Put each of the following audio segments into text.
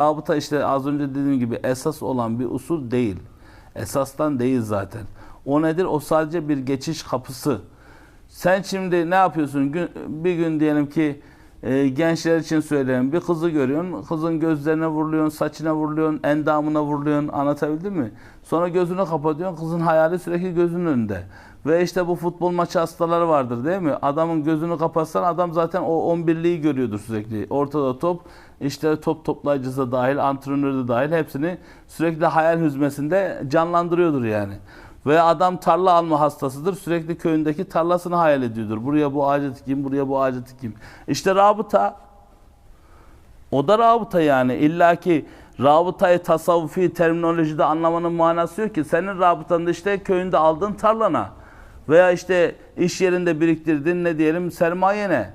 Rabıta işte az önce dediğim gibi esas olan bir usul değil. Esastan değil zaten. O nedir? O sadece bir geçiş kapısı. Sen şimdi ne yapıyorsun? Bir gün diyelim ki e, gençler için söyleyeyim. Bir kızı görüyorsun. Kızın gözlerine vuruluyorsun, saçına vuruluyorsun, endamına vuruluyorsun. Anlatabildim mi? Sonra gözünü kapatıyorsun. Kızın hayali sürekli gözünün önünde. Ve işte bu futbol maçı hastaları vardır değil mi? Adamın gözünü kapatsan adam zaten o 11'liği görüyordur sürekli. Ortada top, işte top toplayıcısı da dahil, antrenörü de dahil hepsini sürekli hayal hüzmesinde canlandırıyordur yani. Ve adam tarla alma hastasıdır. Sürekli köyündeki tarlasını hayal ediyordur. Buraya bu ağacı dikeyim, buraya bu ağacı dikeyim. İşte rabıta. O da rabıta yani. İlla ki rabıtayı tasavvufi terminolojide anlamanın manası yok ki. Senin rabıtan da işte köyünde aldığın tarlana. Veya işte iş yerinde biriktirdiğin ne diyelim sermayene.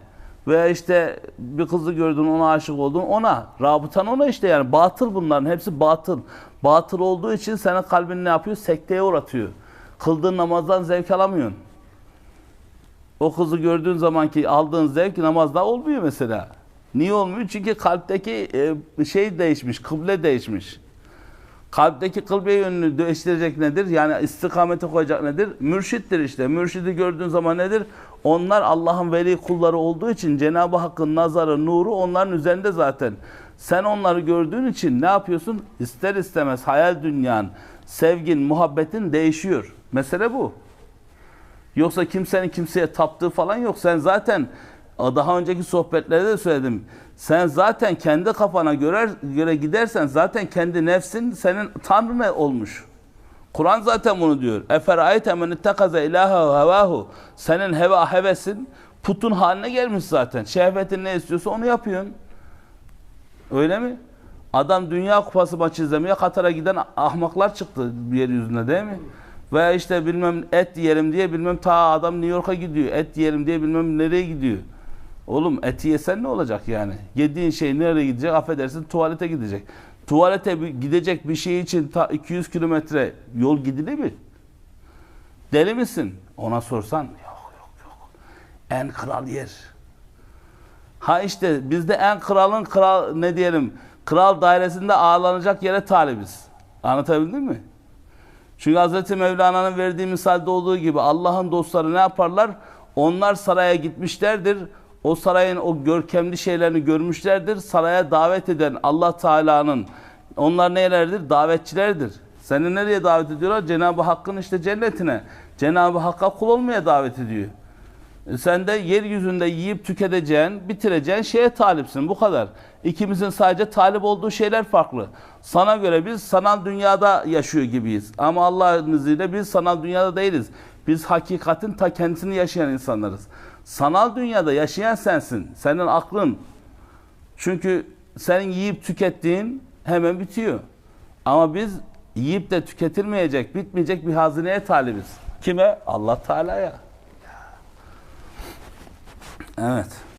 Veya işte bir kızı gördün ona aşık oldun ona. Rabıtan ona işte yani. Batıl bunların hepsi batıl. Batıl olduğu için senin kalbin ne yapıyor? Sekteye uğratıyor. Kıldığın namazdan zevk alamıyorsun. O kızı gördüğün zamanki aldığın zevk namazda olmuyor mesela. Niye olmuyor? Çünkü kalpteki e, şey değişmiş, kıble değişmiş. Kalpteki kıble yönünü değiştirecek nedir? Yani istikamete koyacak nedir? Mürşittir işte. Mürşidi gördüğün zaman nedir? Onlar Allah'ın veli kulları olduğu için Cenab-ı Hakk'ın nazarı, nuru onların üzerinde zaten. Sen onları gördüğün için ne yapıyorsun? İster istemez hayal dünyan, sevgin, muhabbetin değişiyor. Mesele bu. Yoksa kimsenin kimseye taptığı falan yok. Sen zaten daha önceki sohbetlerde de söyledim. Sen zaten kendi kafana göre, göre gidersen zaten kendi nefsin senin tanrın olmuş. Kur'an zaten bunu diyor. Eferayte men ittekaze ilahe hevahu. Senin heva hevesin putun haline gelmiş zaten. Şehvetin ne istiyorsa onu yapıyorsun. Öyle mi? Adam Dünya Kupası maçı izlemeye Katar'a giden ahmaklar çıktı yeryüzünde değil mi? Veya işte bilmem et yiyelim diye bilmem ta adam New York'a gidiyor. Et yiyelim diye bilmem nereye gidiyor. Oğlum eti yesen ne olacak yani? Yediğin şey nereye gidecek? Affedersin tuvalete gidecek. Tuvalete gidecek bir şey için ta 200 kilometre yol gidilir mi? Deli misin? Ona sorsan yok yok yok. En kral yer. Ha işte bizde en kralın kral ne diyelim kral dairesinde ağırlanacak yere talibiz. Anlatabildim mi? Çünkü Hz. Mevlana'nın verdiği misalde olduğu gibi Allah'ın dostları ne yaparlar? Onlar saraya gitmişlerdir. O sarayın o görkemli şeylerini görmüşlerdir. Saraya davet eden Allah Teala'nın onlar nelerdir? Davetçilerdir. Seni nereye davet ediyorlar? Cenab-ı Hakk'ın işte cennetine. Cenab-ı Hakk'a kul olmaya davet ediyor. E Sen de yeryüzünde yiyip tüketeceğin, bitireceğin şeye talipsin. Bu kadar. İkimizin sadece talip olduğu şeyler farklı. Sana göre biz sanal dünyada yaşıyor gibiyiz. Ama Allah'ın izniyle biz sanal dünyada değiliz. Biz hakikatin ta kendisini yaşayan insanlarız. Sanal dünyada yaşayan sensin. Senin aklın. Çünkü senin yiyip tükettiğin hemen bitiyor. Ama biz yiyip de tüketilmeyecek, bitmeyecek bir hazineye talibiz. Kime? Allah Teala'ya. Evet.